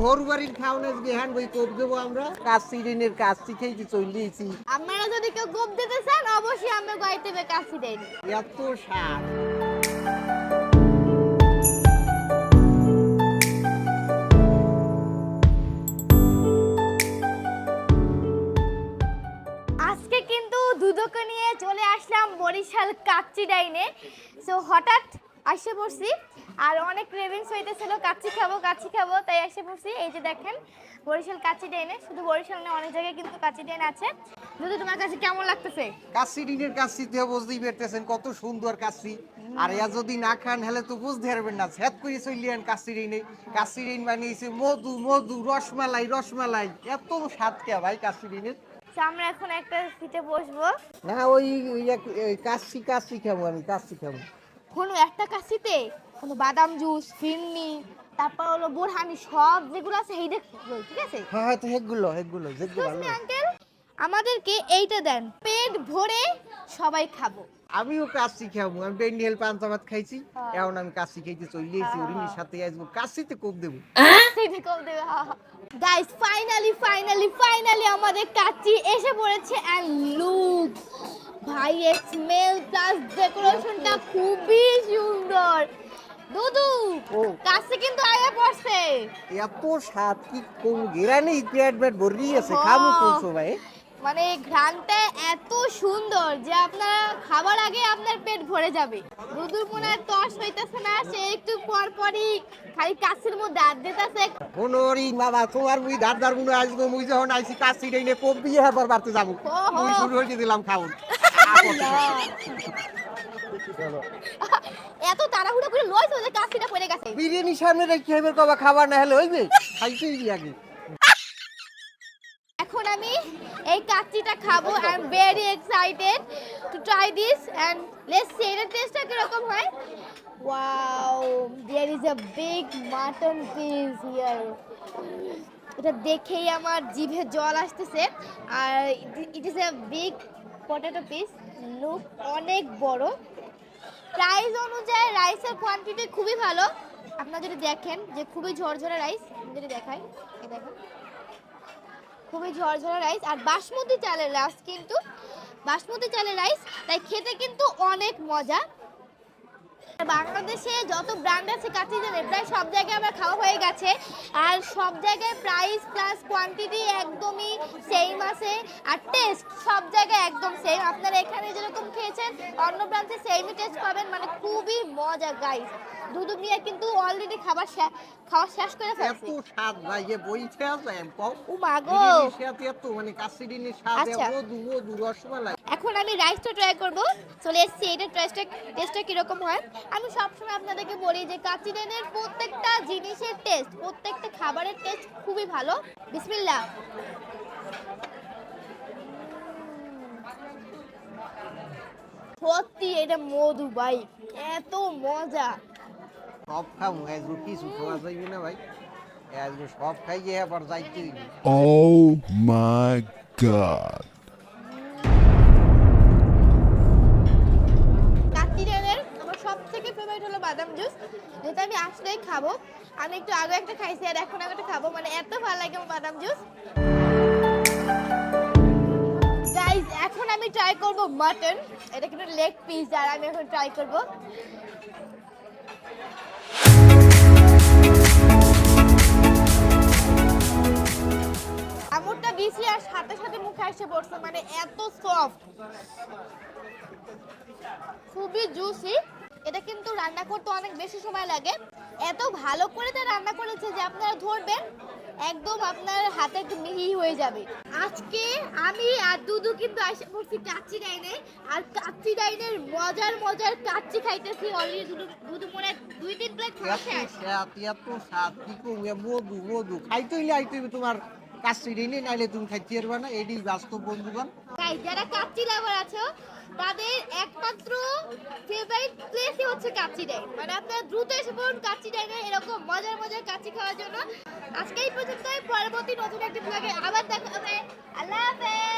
খাওয়ানোর গেহান বই কোপ দেবো আমরা। কাশি ঋণের কাশি খেয়েছি চলিয়েছি আপনারা যদি কেউ গোপ দিতে চান অবশ্যই আমরা গাইতে হবে কাশি দেন এত স্বাদ আজকে কিন্তু দুদকে নিয়ে চলে আসলাম বরিশাল কাচ্চি ডাইনে সো হঠাৎ আসে পড়ছি। আর অনেক ক্রেভিংস হইতেছিল কাচ্চি খাব কাচ্চি খাব তাই এসে পড়ছি। এই যে দেখেন বরিশাল কাচ্চি ডাইনে শুধু বরিশাল না অনেক জায়গায় কিন্তু কাচ্চি ডাইন আছে। দুদু তোমার কাছে কেমন লাগতেছে? কাশি ঋণের কাশি দিয়ে বুঝতেই পারতেছেন কত সুন্দর কাশি আর এয়া যদি না খান হলে তো বুঝতে পারবেন না। ছ্যাদ করে চলিয়েন কাশি ঋণে কাশি ঋণ বানিয়েছে মধু মধু রসমালাই রসমালাই। এত স্বাদ কে ভাই ঋণের তো আমরা এখন একটা সিটে বসবো। না ওই কাশি কাশি খাব আমি কাশি খাব। কোনো একটা কাশিতে কোনো বাদাম জুস ফিরনি তারপর হলো বোরহানি সব যেগুলো আছে এই দেখ ঠিক আছে? হ্যাঁ হ্যাঁ তো হেগুলো হেগুলো যেগুলো ভালো। আঙ্কেল আমাদেরকে এইটা দেন পেট ভরে সবাই খাব। আমিও কাশি খাব আমি বেন্ডিয়াল পান্তা ভাত খাইছি হ্যাঁ। এখন আমি কাশি খাইতে চলিয়েছি উরিমির সাথে আসব কাশিতে কোপ দেবো। গাইস ফাইনালি ফাইনালি ফাইনালি আমাদের কাচ্চি এসে পড়েছে এন্ড লুক ভাই স্মেল প্লাস ডেকোরেশনটা খুবই সুন্দর। দুদু। কাছে কিন্তু আয়া পড়ছে। এত স্বাদ কি কোন গেরানি পেট পেট ভরি আছে হ্যাঁ। খাব মানে ঘ্রাণটা এত সুন্দর যে আপনার খাবার আগে আপনার পেট ভরে যাবে। দুদুর মনে হয় তস হইতেছে না সে একটু পর পরই খালি কাছের মধ্যে হাত দিতেছে। কোনোরি বাবা তোমার মুই দার মুই আসব মুই যখন আইছি কাশি ডাইনে কোপ দিয়ে হেবার বাড়তে যাব মুই শুরু হইতে দিলাম খাউন এত তাড়াহুড়ো করে লইছো যে কাশিটা পড়ে গেছে। বিরিয়ানি সামনে রেখে হেবার কবা খাবার না হলে হইবে? খাইতেই আগে। এখন আমি এই কাচ্চিটা খাব I am very excited to try this and let's see এর টেস্টটা কীরকম হয়? Wow there is a big mutton piece here এটা দেখেই আমার জিভে জল আসতেছে। আর it is a big potato piece look অনেক বড়। প্রাইস অনুযায়ী রাইসের কোয়ান্টিটি খুবই ভালো। আপনারা যদি দেখেন যে খুবই ঝরঝরে রাইস যদি দেখাই দেখেন। খুবই ঝরঝরে রাইস আর বাসমতি চালের রাইস কিন্তু বাসমতি চালের রাইস তাই খেতে কিন্তু অনেক মজা। বাংলাদেশে যত ব্র্যান্ড আছে কাছে জানে প্রায় সব জায়গায় আমরা খাওয়া হয়ে গেছে। আর সব জায়গায় প্রাইস প্লাস কোয়ান্টিটি একদমই সেম আছে। আর টেস্ট সব জায়গায় একদম সেম আপনারা এখানে যেরকম খেয়েছেন অন্য ব্রাঞ্চে সেমই টেস্ট পাবেন। মানে খুবই মজা গাইস দুদু মিয়া কিন্তু অলরেডি খাবার খাওয়া শেষ করে এত স্বাদ ভাই যে বইছে আছে ও মা গো! বিরিয়ানির সাথে এত মানে কাশি ডিনের স্বাদ আচ্ছা। মধু মধু রসমালাই। এখন আমি রাইসটা ট্রাই করব। চলে এসেছি এটা টেস্টটা টেস্টটা কীরকম হয়? আমি সবসময় আপনাদেরকে বলি যে কাচিডেনের প্রত্যেকটা জিনিসের টেস্ট প্রত্যেকটা খাবারের টেস্ট খুবই ভালো। বিসমিল্লাহ। সত্যি এটা মধু ভাই এত মজা। সব খাব আজকে কিছু খাওয়া যাইবে না ভাই। আজকে সব খাইয়ে আবার যাইতে god. সব থেকে ফেভারিট হলো বাদাম জুস যেটা আমি আসলেই খাব আমি একটু আগে একটা খাইছি আর এখন একটা খাব মানে এত ভালো লাগে আমার বাদাম জুস আমি ট্রাই করব মাটন এটা কিন্তু লেগ পিস আর আমি এখন ট্রাই করব। আমুরটা দিয়েছি আর সাথে সাথে মুখে এসে পড়ছে মানে এত সফট খুবই জুসি এটা কিন্তু রান্না করতে অনেক বেশি সময় লাগে। এত ভালো করে তা রান্না করেছে যে আপনারা ধরবেন একদম আপনার হাতে একটু মিহি হয়ে যাবে। আজকে আমি আর দুদু কিন্তু এসে পড়ছি কাচ্চি ডাইনে আর কাচ্চি ডাইনের মজার মজার কাচ্চি খাইতেছি অলরেডি দুদু দুদু মনে দুই তিন প্লেট খাওয়া শেষ। স্বাদ এত স্বাদ কি কম মধু মধু। খাইতে হইলে তোমার কাশি ডিনে নাইলে তুমি খাইতে পারবে না এটি বাস্তব বন্ধুগণ। তাই যারা কাচ্চি লাভার আছো তাদের একমাত্র ফেভারিট প্লেসই হচ্ছে কাচ্চি ডাইন। মানে আপনারা দ্রুত এসে পড়ুন কাচ্চি ডাইনে, এরকম মজার মজার কাচ্চি খাওয়ার জন্য। আজকে এই পর্যন্ত পরবর্তী নতুন একটি ব্লগে আবার দেখা হবে। আল্লাহ হাফেজ!